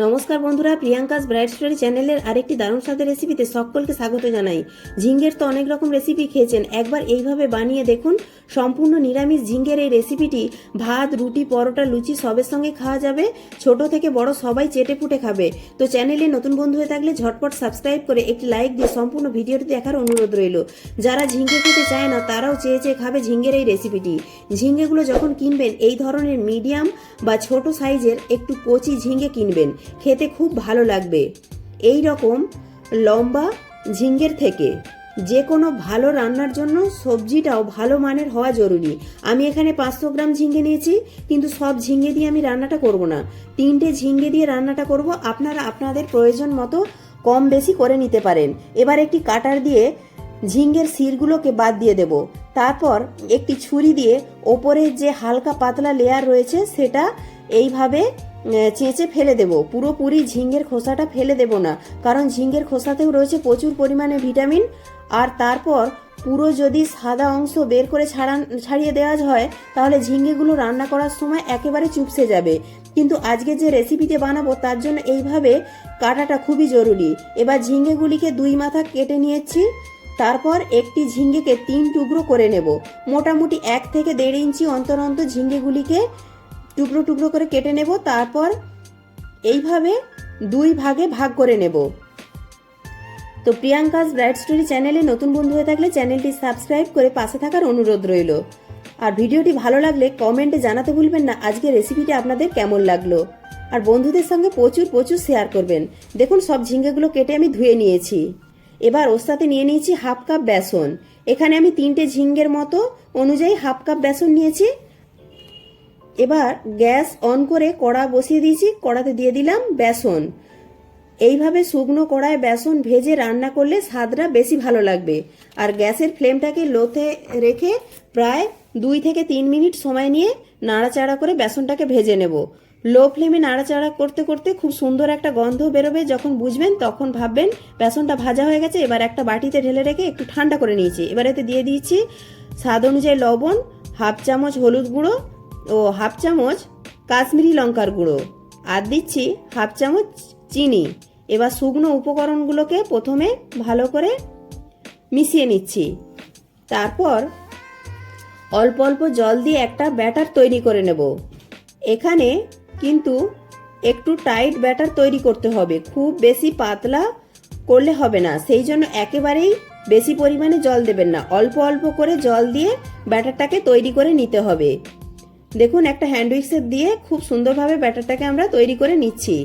নমস্কার বন্ধুরা, Priyanka's bright story চ্যানেলের আরেকটি দারুণ স্বাদের রেসিপিতে সকলকে স্বাগত জানাই। ঝিঙ্গের তো অনেক রকম রেসিপি খেয়েছেন, একবার এইভাবে বানিয়ে দেখুন। সম্পূর্ণ নিরামিষ ঝিঙ্গের এই রেসিপিটি ভাত, রুটি, পরোটা, লুচি সবের সঙ্গে খাওয়া যাবে, ছোট থেকে বড় সবাই চেটে পুটে খাবে। তো চ্যানেলে নতুন বন্ধু হয়ে থাকলে ঝটপট সাবস্ক্রাইব করে একটি লাইক দিয়ে সম্পূর্ণ ভিডিওটি দেখার অনুরোধ রইল। যারা ঝিঙ্গে খেতে চায় না, তারাও চেয়ে চেয়ে খাবে ঝিঙ্গের এই রেসিপিটি ঝিঙ্গেগুলো যখন কিনবেন, এই ধরনের মিডিয়াম বা ছোট সাইজের একটু কচি ঝিঙ্গে কিনবেন। খেতে খুব ভালো লাগবে। এই রকম লম্বা ঝিঙ্গের থেকে যে কোনো ভালো রান্নার জন্য সবজিটাও ভালো মানের হওয়া জরুরি। আমি এখানে পাঁচশো গ্রাম ঝিঙ্গে নিয়েছি, কিন্তু সব ঝিঙ্গে দিয়ে আমি রান্নাটা করব না। তিনটে ঝিঙ্গে দিয়ে রান্নাটা করব, আপনারা আপনাদের প্রয়োজন মতো কম বেশি করে নিতে পারেন। এবার একটি কাটার দিয়ে ঝিঙ্গের শিরগুলোকে বাদ দিয়ে দেব। তারপর একটি ছুরি দিয়ে ওপরের যে হালকা পাতলা লেয়ার রয়েছে, সেটা এইভাবে চেঁচে ফেলে দেব। পুরোপুরি ঝিঙ্গের খোসাটা ফেলে দেব না। কারণ ঝিঙ্গের খোসাতেও রয়েছে প্রচুর পরিমাণে ভিটামিন। আর তারপর পুরো যদি সাদা অংশ বের করে ছাড়ান, ছাড়িয়ে দেওয়া হয়, তাহলে ঝিঙ্গেগুলো রান্না করার সময় একেবারে চুপসে যাবে। কিন্তু আজকে যে রেসিপিতে বানাবো, তার জন্য এইভাবে কাটাটা খুবই জরুরি। এবার ঝিঙ্গেগুলিকে দুই মাথা কেটে নিয়েছি। তারপর একটি ঝিঙ্গেকে তিন টুকরো করে নেব। মোটামুটি এক থেকে দেড় ইঞ্চি অন্তর অন্তর ঝিঙ্গেগুলিকে টুকরো টুকরো করে কেটে নেব, তারপর এইভাবে দুই ভাগে ভাগ করে নেব। তো প্রিয়াঙ্কাস ব্রাইট স্টোরি চ্যানেলে নতুন বন্ধু হয়ে থাকলে চ্যানেলটি সাবস্ক্রাইব করে পাশে থাকার অনুরোধ রইল। আর ভিডিওটি ভালো লাগলে কমেন্টে জানাতে ভুলবেন না আজকে রেসিপিটি আপনাদের কেমন লাগল? আর বন্ধুদের সঙ্গে প্রচুর প্রচুর শেয়ার করবেন। দেখুন, সব ঝিঙ্গেগুলো কেটে আমি ধুয়ে নিয়েছি। এবার ওর সাথে নিয়ে নিয়েছি হাফ কাপ বেসন। এখানে আমি তিনটে ঝিঙ্গের মতো অনুযায়ী হাফ কাপ বেসন নিয়েছি। এবার গ্যাস অন করে কড়া বসিয়ে দিয়েছি, কড়াতে দিয়ে দিলাম বেসন। এইভাবে শুকনো কড়ায় বেসন ভেজে রান্না করলে স্বাদটা বেশি ভালো লাগবে। আর গ্যাসের ফ্লেমটাকে লোতে রেখে প্রায় দুই থেকে তিন মিনিট সময় নিয়ে নাড়াচাড়া করে বেসনটাকে ভেজে নেব। লো ফ্লেমে নাড়াচাড়া করতে করতে খুব সুন্দর একটা গন্ধ বেরোবে, যখন বুঝবেন তখন ভাববেন বেসনটা ভাজা হয়ে গেছে, এবার একটা বাটিতে ঢেলে রেখে একটু ঠান্ডা করে নিয়েছি। এবার এতে দিয়ে দিয়েছি স্বাদ অনুযায়ী লবণ, হাফ চামচ হলুদ গুঁড়ো ও হাফ চামচ কাশ্মীরি লঙ্কার গুঁড়ো। আর দিচ্ছি হাফ চামচ চিনি। এবার শুকনো উপকরণগুলোকে প্রথমে ভালো করে মিশিয়ে নিচ্ছি। তারপর অল্প অল্প জল দিয়ে একটা ব্যাটার তৈরি করে নেব। এখানে কিন্তু একটু টাইট ব্যাটার তৈরি করতে হবে। খুব বেশি পাতলা করলে হবে না। সেই জন্য একেবারেই বেশি পরিমাণে জল দেবেন না। অল্প অল্প করে জল দিয়ে ব্যাটারটাকে তৈরি করে নিতে হবে। দেখুন, একটা হ্যান্ড উইক্সের দিয়ে খুব সুন্দরভাবে ব্যাটারটাকে আমরা তৈরি করে নিচ্ছি।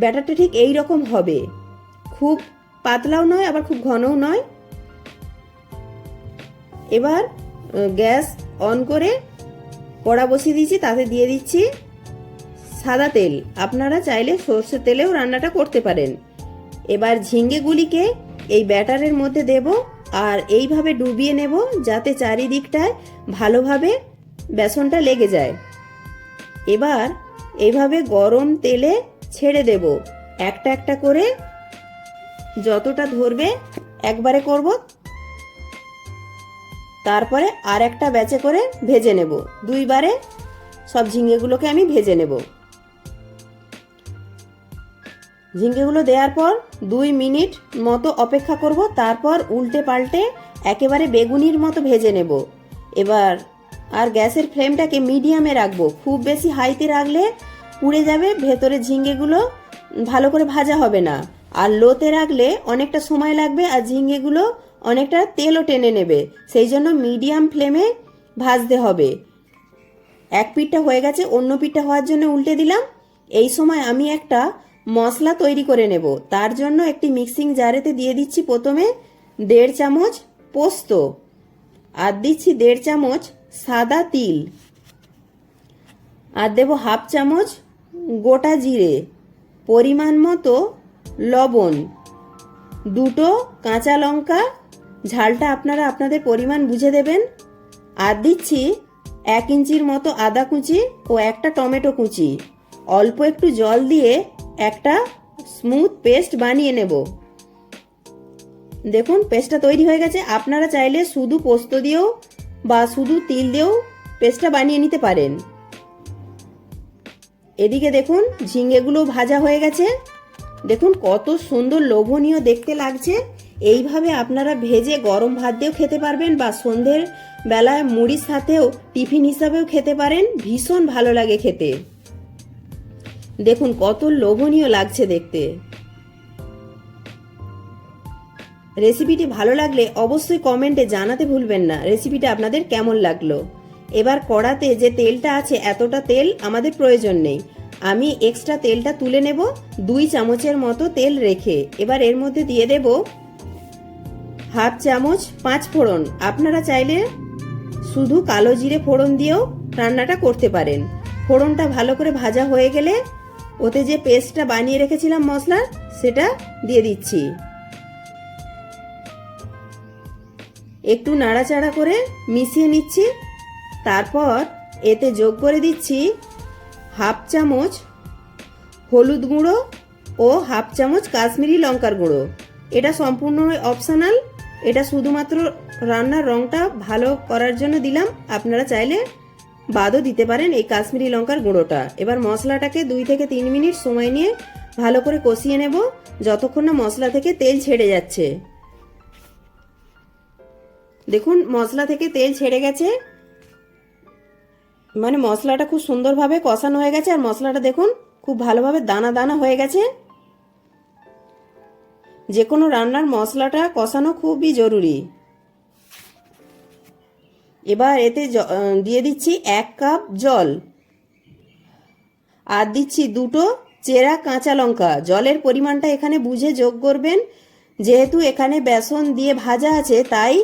ব্যাটারটা ঠিক এই রকম হবে। খুব পাতলাও নয়, আবার খুব ঘনও নয়। এবার গ্যাস অন করে কড়া বসিয়ে দিয়েছি, তাতে দিয়ে দিচ্ছি সাদা তেল। আপনারা চাইলে সর্ষের তেলেও রান্নাটা করতে পারেন। এবার ঝিঙ্গেগুলিকে এই ব্যাটারের মধ্যে দেব আর এইভাবে ডুবিয়ে নেব যাতে চারিদিকটায় ভালোভাবে বেসনটা লেগে যায়। এবার এভাবে গরম তেলে ছেড়ে দেব। একটা একটা করে যতটা ধরবে একবারে করব। তারপরে আর একটা ব্যাচে করে ভেজে নেব। দুইবারে সব ঝিঙ্গেগুলোকে আমি ভেজে নেব। ঝিঙ্গেগুলো দেওয়ার পর দুই মিনিট মতো অপেক্ষা করব। তারপর উল্টে পাল্টে একেবারে বেগুনির মতো ভেজে নেব। এবার আর গ্যাসের ফ্লেমটাকে মিডিয়ামে রাখব। খুব বেশি হাইতে রাখলে পুড়ে যাবে, ভেতরে ঝিঙ্গেগুলো ভালো করে ভাজা হবে না। আর লোতে রাখলে অনেকটা সময় লাগবে আর ঝিঙ্গেগুলো অনেকটা তেলও টেনে নেবে। সেই জন্য মিডিয়াম ফ্লেমে ভাজতে হবে। এক পিঠটা হয়ে গেছে, অন্য পিঠটা হওয়ার জন্য উল্টে দিলাম। এই সময় আমি একটা মশলা তৈরি করে নেব। তার জন্য একটি মিক্সিং জারেতে দিয়ে দিচ্ছি প্রথমে দেড় চামচ পোস্ত। আর দিচ্ছি দেড় চামচ সাদা তিল। আর দেব হাফ চামচ গোটা জিরে। পরিমাণ মতো লবণ। দুটো কাঁচা লঙ্কা। ঝালটা আপনারা আপনাদের পরিমাণ বুঝে দেবেন। আর দিচ্ছি এক ইঞ্চির মতো আদা কুচি ও একটা টমেটো কুচি। অল্প একটু জল দিয়ে একটা স্মুথ পেস্ট বানিয়ে নেব। দেখুন, পেস্টটা তৈরি হয়ে গেছে। আপনারা চাইলে শুধু পোস্ত দিয়েও বা শুধু তিল দিয়েও পেস্টটা বানিয়ে নিতে পারেন। এদিকে দেখুন, ঝিঙ্গেগুলো ভাজা হয়ে গেছে। দেখুন, কত সুন্দর লোভনীয় দেখতে লাগছে। এইভাবে আপনারা ভেজে গরম ভাত দিয়েও খেতে পারবেন বা সন্ধ্যের বেলায় মুড়ির সাথেও টিফিন হিসাবেও খেতে পারেন। ভীষণ ভালো লাগে খেতে। দেখুন, কত লোভনীয় লাগছে দেখতে। রেসিপিটি ভালো লাগলে অবশ্যই কমেন্টে জানাতে ভুলবেন না। রেসিপিটা আপনাদের কেমন লাগল? এবার কড়াতে যে তেলটা আছে, এতটা তেল আমাদের প্রয়োজন নেই। আমি এক্সট্রা তেলটা তুলে নেব, দুই চামচের মতো তেল রেখে। এবার এর মধ্যে দিয়ে দেব হাফ চামচ পাঁচ ফোড়ন। আপনারা চাইলে শুধু কালো জিরে ফোড়ন দিয়েও রান্নাটা করতে পারেন। ফোড়নটা ভালো করে ভাজা হয়ে গেলে ওতে যে পেস্টটা বানিয়ে রেখেছিলাম মশলার, সেটা দিয়ে দিচ্ছি। একটু নাড়াচাড়া করে মিশিয়ে নিচ্ছি। তারপর এতে যোগ করে দিচ্ছি হাফ চামচ হলুদ গুঁড়ো ও হাফ চামচ কাশ্মীরি লঙ্কার গুঁড়ো। এটা সম্পূর্ণ অপশনাল এটা শুধুমাত্র রান্নার রঙটা ভালো করার জন্য দিলাম। আপনারা চাইলে বাদও দিতে পারেন এই কাশ্মীরি লঙ্কার গুঁড়োটা। এবার মশলাটাকে দুই থেকে তিন মিনিট সময় নিয়ে ভালো করে কষিয়ে নেব। যতক্ষণ না মশলা থেকে তেল ছেড়ে যাচ্ছে। দেখুন, মশলা থেকে তেল ছেড়ে গেছে। মানে মশলাটা খুব সুন্দরভাবে কষানো হয়ে গেছে, আর মশলাটা দেখুন, খুব ভালোভাবে দানা দানা হয়ে গেছে। যে কোনো রান্নার মশলাটা কষানো খুবই জরুরি। এবার এতে দিয়ে দিচ্ছি এক কাপ জল। আর দিচ্ছি দুটো চেরা কাঁচা লঙ্কা। জলের পরিমাণটা এখানে বুঝে যোগ করবেন। যেহেতু এখানে বেসন দিয়ে ভাজা আছে, তাই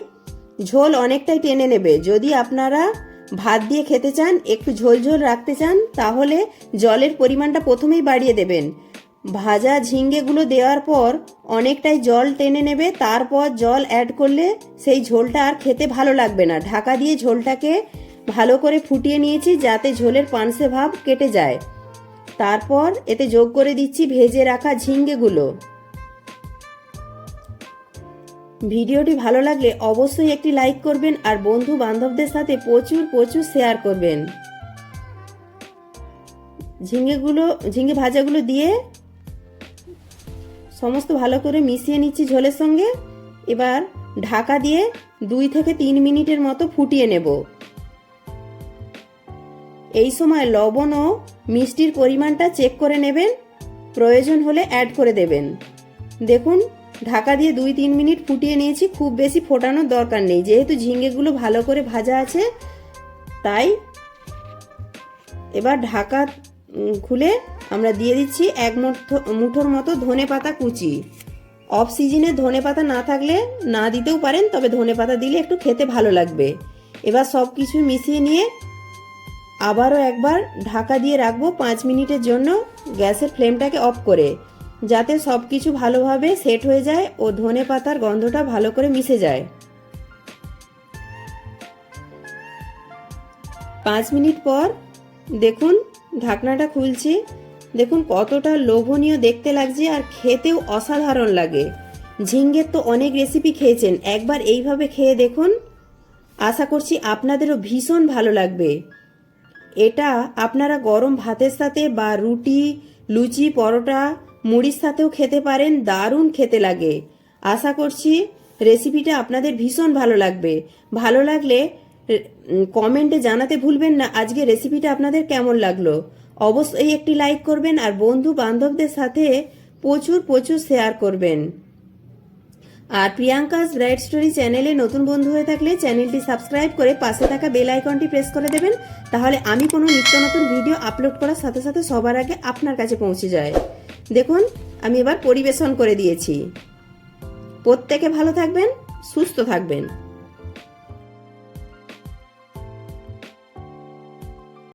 ঝোল অনেকটাই টেনে নেবে। যদি আপনারা ভাত দিয়ে খেতে চান, একটু ঝোল ঝোল রাখতে চান, তাহলে জলের পরিমাণটা প্রথমেই বাড়িয়ে দেবেন। ভাজা ঝিঙ্গেগুলো দেওয়ার পর অনেকটাই জল টেনে নেবে, তারপর জল অ্যাড করলে সেই ঝোলটা আর খেতে ভালো লাগবে না। ঢাকা দিয়ে ঝোলটাকে ভালো করে ফুটিয়ে নিয়েছি যাতে ঝোলের পানসে ভাব কেটে যায়। তারপর এতে যোগ করে দিচ্ছি ভেজে রাখা ঝিঙ্গেগুলো। ভিডিওটি ভালো লাগলে অবশ্যই একটি লাইক করবেন আর বন্ধু বান্ধবদের সাথে প্রচুর প্রচুর শেয়ার করবেন। ঝিঙেগুলো ঝিঙে ভাজাগুলো দিয়ে সমস্ত ভালো করে মিশিয়ে নিচ্ছি ঝোলের সঙ্গে। এবার ঢাকা দিয়ে দুই থেকে তিন মিনিটের মতো ফুটিয়ে নেব। এই সময় লবণ ও মিষ্টির পরিমাণটা চেক করে নেবেন। প্রয়োজন হলে অ্যাড করে দেবেন। দেখুন ঢাকা দিয়ে দুই, তিন মিনিট ফুটিয়ে নিয়েছি। খুব বেশি ফোটানোর দরকার নেই। যেহেতু ঝিঙ্গেগুলো ভালো করে ভাজা আছে, তাই এবার ঢাকা খুলে আমরা দিয়ে দিচ্ছি এক মুঠো, মুঠোর মতো ধনে পাতা কুচি। অফ সিজনে ধনে পাতা না থাকলে না দিতেও পারেন, তবে ধনে পাতা দিলে একটু খেতে ভালো লাগবে। এবার সব কিছু মিশিয়ে নিয়ে আবারও একবার ঢাকা দিয়ে রাখব পাঁচ মিনিটের জন্য। গ্যাসের ফ্লেমটাকে অফ করে। যাতে সব কিছু ভালোভাবে সেট হয়ে যায় ও ধনে পাতার গন্ধটা ভালো করে মিশে যায়। পাঁচ মিনিট পর দেখুন ঢাকনাটা খুলছি। দেখুন কতটা লোভনীয় দেখতে লাগছে আর খেতেও অসাধারণ লাগে। ঝিঙ্গের তো অনেক রেসিপি খেয়েছেন, একবার এইভাবে খেয়ে দেখুন। আশা করছি আপনাদেরও ভীষণ ভালো লাগবে। এটা আপনারা গরম ভাতের সাথে বা রুটি, লুচি, পরোটা মুড়ির সাথেও খেতে পারেন, দারুণ খেতে লাগে। আশা করছি রেসিপিটা আপনাদের ভীষণ ভালো লাগবে। ভালো লাগলে কমেন্টে জানাতে ভুলবেন না আজকে রেসিপিটা আপনাদের কেমন লাগল। অবশ্যই একটি লাইক করবেন আর বন্ধু বান্ধবদের সাথে প্রচুর প্রচুর শেয়ার করবেন। আর প্রিয়াঙ্কাস ব্রাইট স্টোরি চ্যানেলে নতুন বন্ধু হয়ে থাকলে চ্যানেলটি সাবস্ক্রাইব করে পাশে থাকা বেল আইকনটি প্রেস করে দেবেন। তাহলে আমি কোনো নিত্য নতুন ভিডিও আপলোড করার সাথে সাথে সবার আগে আপনার কাছে পৌঁছে যায়। দেখুন আমি এবার পরিবেশন করে দিয়েছি। প্রত্যেকে ভালো থাকবেন সুস্থ থাকবেন।